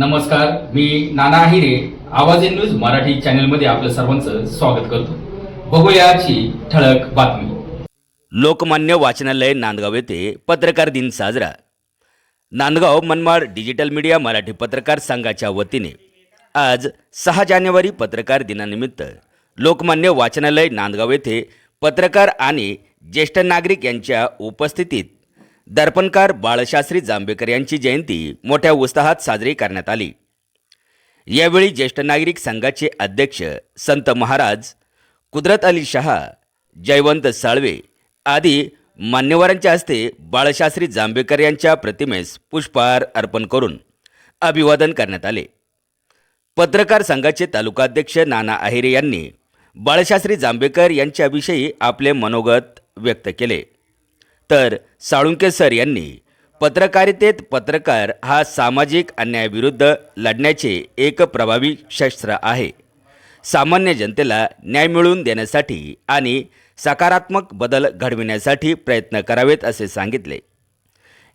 नमस्कार मी नाना आहिरे आवाज in news Marathi चॅनलमध्ये आपलं सर्वांचं स्वागत करतो. बघूयाची ठळक बातमी. लोकमान्य वाचनालय नांदगाव येथे पत्रकार दिन साजरा. नांदगाव मनमाड डिजिटल मीडिया मराठी पत्रकार संघाच्या वतीने आज सहा जानेवारी पत्रकार दिनानिमित्त लोकमान्य वाचनालय नांदगाव येथे पत्रकार आणि ज्येष्ठ नागरिक यांच्या उपस्थितीत दर्पणकार बाळशास्त्री जांभेकर यांची जयंती मोठ्या उत्साहात साजरी करण्यात आली. यावेळी ज्येष्ठ नागरिक संघाचे अध्यक्ष संत महाराज कुदरत अली शहा जयवंत साळवे आदी मान्यवरांच्या हस्ते बाळशास्त्री जांभेकर यांच्या प्रतिमेस पुष्पहार अर्पण करून अभिवादन करण्यात आले. पत्रकार संघाचे तालुकाध्यक्ष नाना आहिरे यांनी बाळशास्त्री जांभेकर यांच्याविषयी आपले मनोगत व्यक्त केले. तर साळुंके सर यांनी पत्रकारितेत पत्रकार हा सामाजिक अन्यायाविरुद्ध लढण्याचे एक प्रभावी शस्त्र आहे. सामान्य जनतेला न्याय मिळवून देण्यासाठी आणि सकारात्मक बदल घडविण्यासाठी प्रयत्न करावेत असे सांगितले.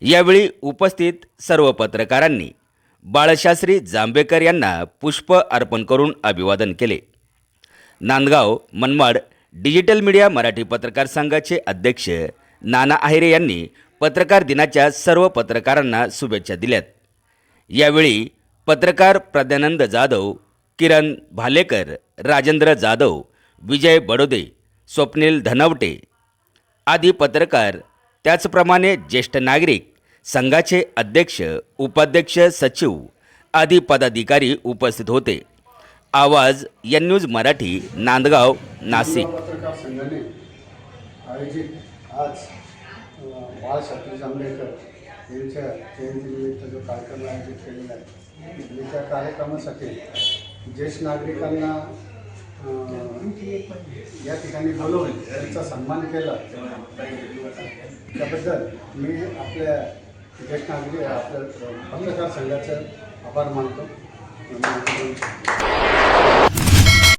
यावेळी उपस्थित सर्व पत्रकारांनी बाळशास्त्री जांभेकर यांना पुष्प अर्पण करून अभिवादन केले. नांदगाव मनमाड डिजिटल मीडिया मराठी पत्रकार संघाचे अध्यक्ष नाना आहिरे यांनी पत्रकार दिनाच्या सर्व पत्रकारांना शुभेच्छा दिल्यात. यावेळी पत्रकार प्रज्ञानंद जाधव किरण भालेकर राजेंद्र जाधव विजय बडोदे स्वप्नील धनवटे आदी पत्रकार त्याचप्रमाणे ज्येष्ठ नागरिक संघाचे अध्यक्ष उपाध्यक्ष सचिव आदी पदाधिकारी उपस्थित होते. आवाज एन न्यूज मराठी नांदगाव नाशिक. आयोजित आज बाळशास्त्री जांभेकर यांच्या जयंतीनिमित्त जो कार्यक्रम आयोजित केलेला आहे त्या कार्यक्रमासाठी ज्येष्ठ नागरिकांना या ठिकाणी बोलवून त्यांचा सन्मान केला. त्याबद्दल मी आपल्या ज्येष्ठ नागरिक आपल्या पत्रकार संघाचं आभार मानतो.